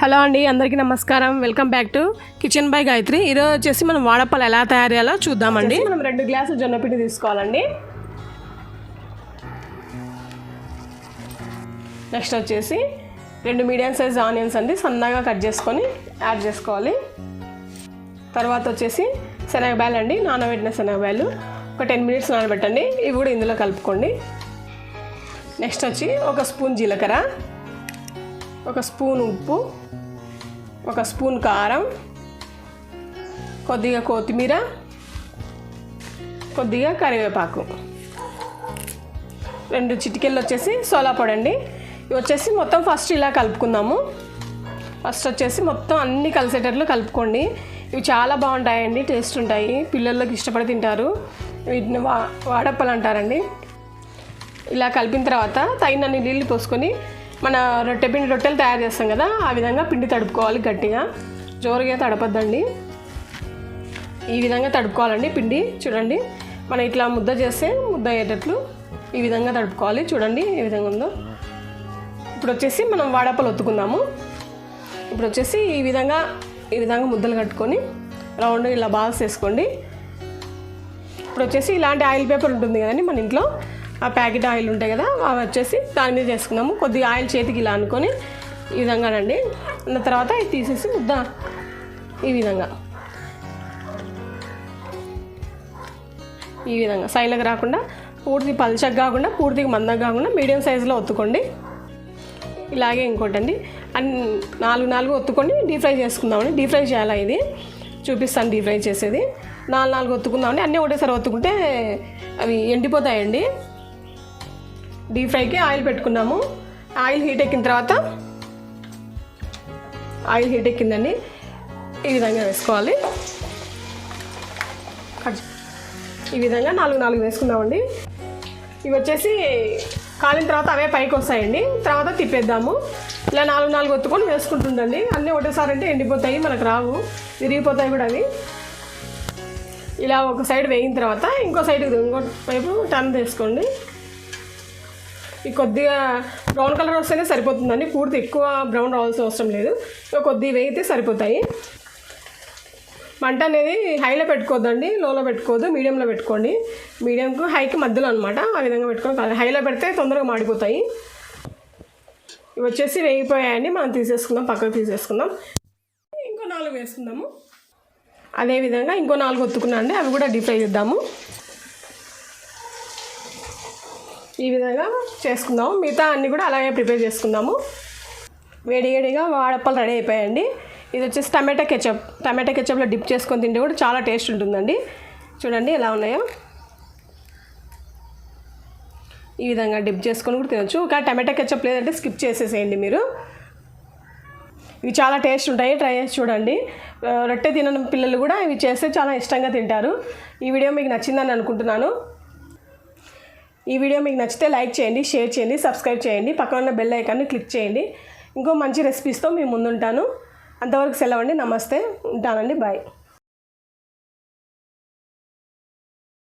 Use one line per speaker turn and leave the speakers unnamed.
Hello అండి అందరికీ నమస్కారం. Welcome back to kitchen by Gayatri. ఈరోజు వచ్చేసి మనం వాడపల్లి ఎలా తయారు చేయాలో చూద్దామండి. మనం రెండు గ్లాసులు జొన్నపిండి తీసుకోవాలండి. నెక్స్ట్ వచ్చేసి రెండు మీడియం సైజ్ ఆనియన్స్ అండి సన్నగా కట్ చేసుకొని యాడ్ చేసుకోవాలి. తర్వాత వచ్చేసి శనగబాయలు అండి నానబెట్టిన శనగబాయలు. ఒక టెన్ మినిట్స్ నానబెట్టండి ఇవి కూడా ఇందులో కలుపుకోండి. నెక్స్ట్ వచ్చి ఒక స్పూన్ జీలకర్ర. ఒక స్పూన్ ఉప్పు ఒక స్పూన్ కారం కొద్దిగా కొత్తిమీర కొద్దిగా కరివేపాకు. రెండు చిటికెళ్ళు వచ్చేసి సోలా పొడి అండి ఇవి వచ్చేసి మొత్తం ఫస్ట్ ఇలా కలుపుకుందాము. ఫస్ట్ వచ్చేసి మొత్తం అన్ని కలిసేటట్లు కలుపుకోండి. ఇవి చాలా బాగుంటాయండి టేస్ట్ ఉంటాయి. పిల్లలకి ఇష్టపడి తింటారు. వీటిని వా వాడప్పలు అంటారండి ఇలా కలిపిన తర్వాత తగినన్ని నీళ్ళు పోసుకొని మన రొట్టె పిండి రొట్టెలు తయారు చేస్తాం కదా ఆ విధంగా పిండి తడుపుకోవాలి గట్టిగా. జోరుగా తడపద్దండి. ఈ విధంగా తడుపుకోవాలండి పిండి చూడండి. మనం ఇట్లా ముద్ద చేస్తే ముద్ద అయ్యేటట్లు ఈ విధంగా తడుపుకోవాలి. చూడండి ఏ విధంగా ఉందో. ఇప్పుడు వచ్చేసి మనం వాడపలు ఒత్తుకుందాము. ఇప్పుడు వచ్చేసి ఈ విధంగా ఈ విధంగా ముద్దలు కట్టుకొని రౌండ్ ఇలా బాల్స్ వేసుకోండి. ఇప్పుడు వచ్చేసి ఇలాంటి ఆయిల్ పేపర్ ఉంటుంది కదండి మన ఇంట్లో. ఆ ప్యాకెట్ ఆయిల్ ఉంటాయి కదా అవి వచ్చేసి దాని మీద చేసుకున్నాము కొద్దిగా ఆయిల్ చేతికి ఇలా అనుకొని ఈ విధంగానండి దాని తర్వాత ఇది తీసేసి ముద్ద ఈ విధంగా. ఈ విధంగా. సైడ్లకు రాకుండా పూర్తి పల్చగా కాకుండా పూర్తిగా మందగా కాకుండా మీడియం సైజులో ఒత్తుకోండి. ఇలాగే ఇంకోటండి. అన్ని నాలుగు నాలుగు ఒత్తుకొని డీప్ ఫ్రై చేసుకుందామండి. డీప్ ఫ్రై చేయాలా ఇది? చూపిస్తాను డీప్ ఫ్రై చేసేది. నాలుగు నాలుగు ఒత్తుకుందామండి. అన్నీ ఒకటేసారి ఒత్తుకుంటే అవి ఎండిపోతాయండి. డీప్ ఫ్రైకి ఆయిల్ పెట్టుకున్నాము. ఆయిల్ హీట్ ఎక్కిన తర్వాత ఆయిల్ హీట్ ఎక్కిందండి. ఈ విధంగా వేసుకోవాలి. ఈ విధంగా నాలుగు నాలుగు వేసుకుందామండి. ఇవి వచ్చేసి కాలిన తర్వాత అవే పైకి వస్తాయండి. తర్వాత తిప్పేద్దాము. ఇలా నాలుగు నాలుగు ఒత్తుకొని వేసుకుంటుండండి. అన్నీ ఒకటేసారి అంటే ఎండిపోతాయి మనకు రావు. విరిగిపోతాయి కూడా అవి. ఇలా ఒక సైడ్ వేగిన తర్వాత ఇంకో సైడ్ ఇంకో వైపు టర్న్ చేసుకోండి ఈ కొద్దిగా బ్రౌన్ కలర్ వస్తేనే సరిపోతుందండి. పూర్తి ఎక్కువ బ్రౌన్ రావాల్సిన అవసరం లేదు. ఇక కొద్దిగా వేయితే సరిపోతాయి. మంట అనేది హైలో పెట్టుకోవద్దండి. లోలో పెట్టుకోవద్దు. మీడియంలో పెట్టుకోండి. మీడియంకు హైకి మధ్యలో అనమాట ఆ విధంగా పెట్టుకోండి హైలో పెడితే తొందరగా మాడిపోతాయి. ఇవి వచ్చేసి వేగిపోయాయండి. మనం తీసేసుకుందాం. పక్కకు తీసేసుకుందాం. ఇంకో నాలుగు వేసుకుందాము. అదేవిధంగా ఇంకో నాలుగు ఒత్తుకున్నా అండి అవి కూడా డీప్ ఫ్రై చేద్దాము. ఈ విధంగా చేసుకుందాము. మిగతా అన్నీ కూడా అలాగే ప్రిపేర్ చేసుకుందాము. వేడి వేడిగా వాడప్పలు రెడీ అయిపోయాయండి. ఇది వచ్చేసి టమాటా కెచప్. టమాటా కెచప్లో డిప్ చేసుకొని తింటే కూడా చాలా టేస్ట్ ఉంటుందండి. చూడండి ఎలా ఉన్నాయో. ఈ విధంగా డిప్ చేసుకొని కూడా తినొచ్చు. ఒక టమాటా కెచప్ లేదంటే స్కిప్ చేసేసేయండి మీరు. ఇవి చాలా టేస్ట్ ఉంటాయి. ట్రై చేసి చూడండి. రొట్టె తినని పిల్లలు కూడా ఇవి చేస్తే చాలా ఇష్టంగా తింటారు. ఈ వీడియో మీకు నచ్చిందని అనుకుంటున్నాను. ఈ వీడియో మీకు నచ్చితే లైక్ చేయండి షేర్ చేయండి సబ్స్క్రైబ్ చేయండి. పక్కన ఉన్న బెల్ ఐకాన్ని క్లిక్ చేయండి. ఇంకో మంచి రెసిపీస్తో మీ ముందుంటాను. అంతవరకు సెలవండి నమస్తే. ఉంటానండి. బాయ్.